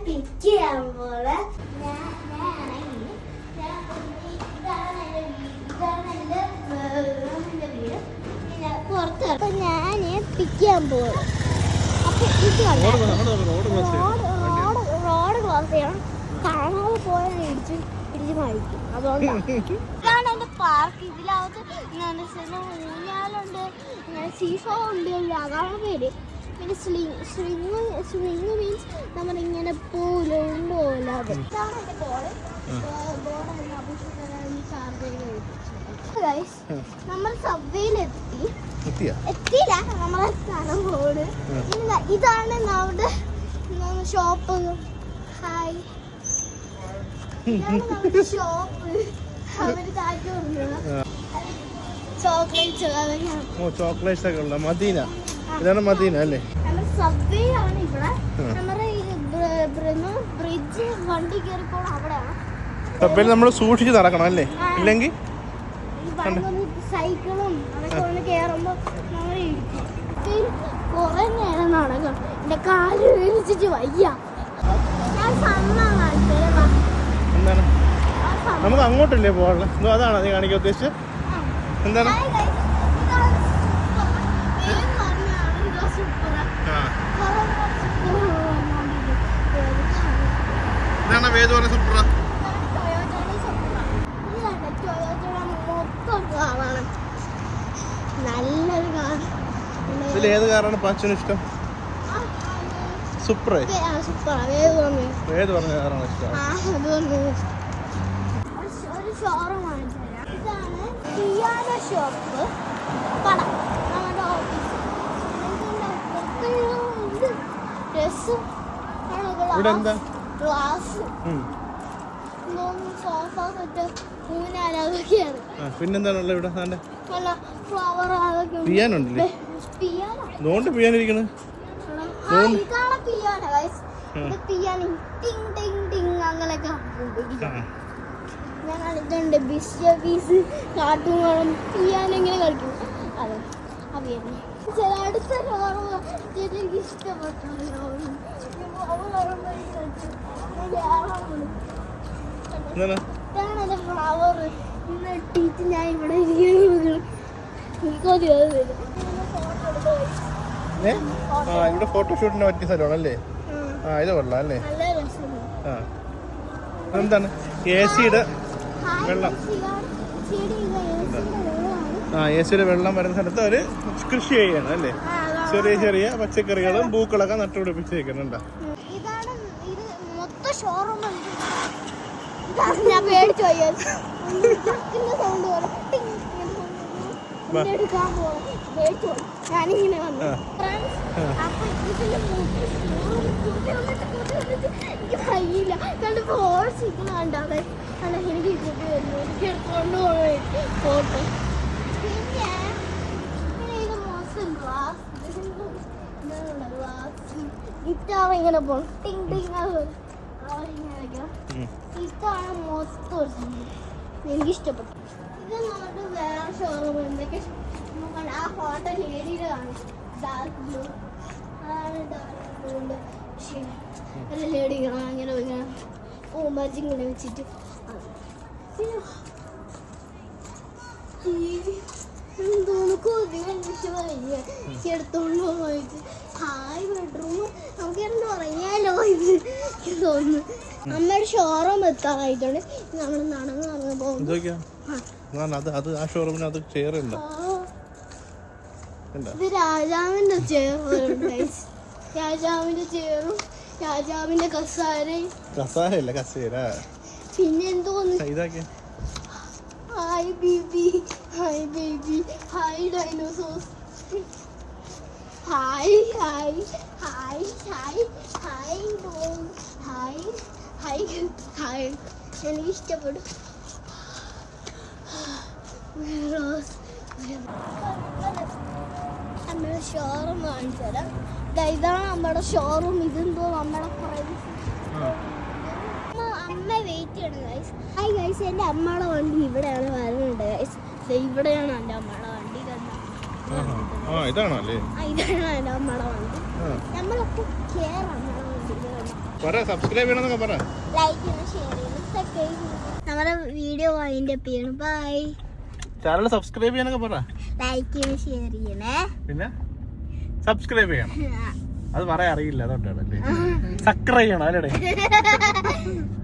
പിക്ക് ചെയ്യാൻ പോലെ ഞാൻ ഞാനാണെങ്കിൽ ഇതാണ് എന്റെ വീട് ഇതാണ് എന്റെ എന്റെ വീട് പുറത്ത് അപ്പൊ ഞാൻ പിക്ക് ചെയ്യാൻ പോകും അപ്പൊ ഇത് റോഡ് റോഡ് ക്രോസ് ചെയ്യണം. കാണാതെ പോയാൽ ഇടിച്ച് ഇടിച്ച് മരിക്കും. അതുകൊണ്ടാണ് ഇതാണ് എന്റെ പാർക്ക് സിനിമ ഊഞ്ഞാലുണ്ട് സീസോ ഉണ്ട് അതാണ് പേര്. പിന്നെ സ്ലിങ് സ്വിങ് സ്വിങ് മീൻസ് നമ്മളിങ്ങനെ പോവില്ല ഉണ്ടോല്ല അത്. ഇതാണ് എന്റെ നമ്മൾ സബ്വേയിലെത്തി. എത്തിയാ? എത്തിയില്ല നമ്മളെ സ്ഥലം ബോർഡ് ഇതാണ് നമ്മുടെ ഷോപ്പ്. Hi shop. അവർ കാറ്റ് ചോക്ലേറ്റ്സ് ഒക്കെ ഉള്ള മദീന. ഇതാണ് മദീന അല്ലേ? സബ്വേ ആണ് ഇവിടെ. നമ്മുടെ ബ്രിഡ്ജ് വണ്ടി കയറി അവിടെയാണ്. നമ്മൾ സൂക്ഷിച്ച് നടക്കണം അല്ലേ? ഇല്ലെങ്കിൽ സൈക്കിളും അതൊക്കെ നമ്മൾ കുറെ നേരം നടക്കും എന്റെ കാൽ വിരിച്ചിട്ട് വയ്യ. എന്താണ്? നമുക്ക് അങ്ങോട്ടല്ലേ പോകാനുള്ളത് അതാണ് അത് നീ കാണിക്കാൻ ഉദ്ദേശിച്ചത്? എന്താണ്? വേദ പറഞ്ഞ കാർ ഇതിൽ ഏത് കാറാണ് പാച്ചന് ഇഷ്ടം? സൂപ്പർ വേദ പറഞ്ഞ കാറാണ് ഇഷ്ടം? ഷോപ്പ് പടം നമ്മുടെ ഓഫീസ് ഡ്രസ്സും ഇവിടെ എന്താ? ഗ്ലാസ്. സോഫ സെറ്റ് മൂന്നാൽ അതൊക്കെയാണ് ആ പിന്നെന്താണ് ഉള്ളത് ഇവിടെ സാറിന്റെ നല്ല ഫ്ലവർ അതൊക്കെ. പിയാനോ? ഉണ്ടല്ലേ പിയാനോ അതുകൊണ്ട് പിയാനോ. ആ. ഞാൻ കളിച്ചിട്ടുണ്ട് ബിസ് പീസ് കാർട്ടൂൺ കാണും പിയാനോ ഇങ്ങനെ കളിക്കും. അതെ അവിയായിരുന്നു ചില അടുത്ത ഓർമ്മ എനിക്ക് ഇഷ്ടപ്പെട്ടു എന്താണ് ഞാൻ ഇവിടെ ആ ഇവിടെ ഫോട്ടോഷൂട്ടിന് പറ്റിയ സ്ഥലമാണല്ലേ? ആ. ഇത് കൊള്ളാം അല്ലേ? ആ. എന്താണ് എ സിയുടെ വെള്ളം. ആ എ സിയുടെ വെള്ളം വരുന്ന സ്ഥലത്ത് അവർ കൃഷി ചെയ്യണം അല്ലേ? ചെറിയ ചെറിയ പച്ചക്കറികളും പൂക്കളൊക്കെ നട്ടുപിടിപ്പിച്ചേക്കുന്നുണ്ടോ മൊത്തം ഷോറൂം ഞാൻ പേടിച്ചു സൗണ്ട് പോലെ? ഞാനിങ്ങനെ വന്നു. അപ്പൊ ഇതിന്റെ എനിക്ക് കഴിയില്ല കണ്ട് ഫോഴ്സ് ഇരിക്കുന്നുണ്ടാവേ അല്ല എനിക്ക് കൂട്ടി വരുന്നു. എനിക്ക് എടുത്തോണ്ട് പോയി ഫോട്ടോ പിന്നെ പിന്നെ ഇത് മോശം ഗ്ലാസ് ഗ്ലാസ് ഗിറ്റാർ ഇങ്ങനെ പോണം. ടിങ് ടിങ്. ഇതാണ് മൊത്തം സംഭവം. എനിക്ക് ഇഷ്ടപ്പെട്ടു ഇത് വേറെ ഷോറൂം എന്തൊക്കെ നോക്കണ്ട ആ ഫോട്ടോ ലേഡിയുടെ കാണും. ഡാർക്ക് ബ്ലൂ അതാണ് ഡാർക്ക് അല്ല ലേഡി കാണാം അങ്ങനെ ഇങ്ങനെ ഇങ്ങനെ വെച്ചിട്ട്. വയ്യ. എടുത്തോണ്ട് പോയിട്ട് ഹായ് ബെഡ്റൂം നമുക്ക് രണ്ട് ഉറങ്ങിയാലോ ഇത് എനിക്ക് തോന്നുന്നു. അമ്മയുടെ ഷോറൂം എത്താറായിട്ടുണ്ട്. നമ്മൾ നടന്ന് നടന്ന് പോകും. അത് അത് ആ ഷോറൂമിന് അത് ചെയർ ഉണ്ടോ. ഇത് രാജാവിന്റെ ചെയർ രാജാവിന്റെ ചെയറും രാജാവിന്റെ കസാരയും. കസാരയല്ല കസേര. പിന്നെ എന്തോന്ന്? ഇതാക്കിയ hi baby hi baby hi dinosaurs hi hi hi hi dog hi hi hi എനിക്ക് ഇഷ്ടപ്പെട്ടു റോസ് നമ്മുടെ ഷോറൂം കാണിച്ചു തരാം ഇതാണ് നമ്മുടെ ഷോറൂം ഇതെന്തോ നമ്മുടെ അമ്മ അമ്മ വെയിറ്റ് ചെയ്യണം ഗൈസ് ഹായ് ഗൈസ് എന്റെ അമ്മയുടെ വണ്ടി ഇവിടെയാണ് വരുന്നുണ്ട് ഗൈസ് ഇവിടെയാണ് എന്റെ അമ്മയുടെ വണ്ടി. ഇതാണോ ഇതാണ് എന്റെ അമ്മയുടെ വണ്ടി. നമ്മളൊക്കെ പറ സബ്സ്ക്രൈബ് ചെയ്യണമെന്നൊക്കെ പറ. ലൈക്ക് ചെയ്യണം ഷെയർ ചെയ്യണം സബ്സ്ക്രൈബ് ചെയ്യണം. നമ്മുടെ വീഡിയോ അതിന്റെ ചെയ്യണം. ബൈ ചാനൽ സബ്സ്ക്രൈബ് ചെയ്യാനൊക്കെ പറ. ലൈക്ക് ചെയ്യണം ഷെയർ ചെയ്യണേ. പിന്നെ? സബ്സ്ക്രൈബ് ചെയ്യണം. അത് പറയാൻ അറിയില്ല അതുകൊണ്ടാണ് സബ്സ്ക്രൈബ് ചെയ്യണം അല്ലേ?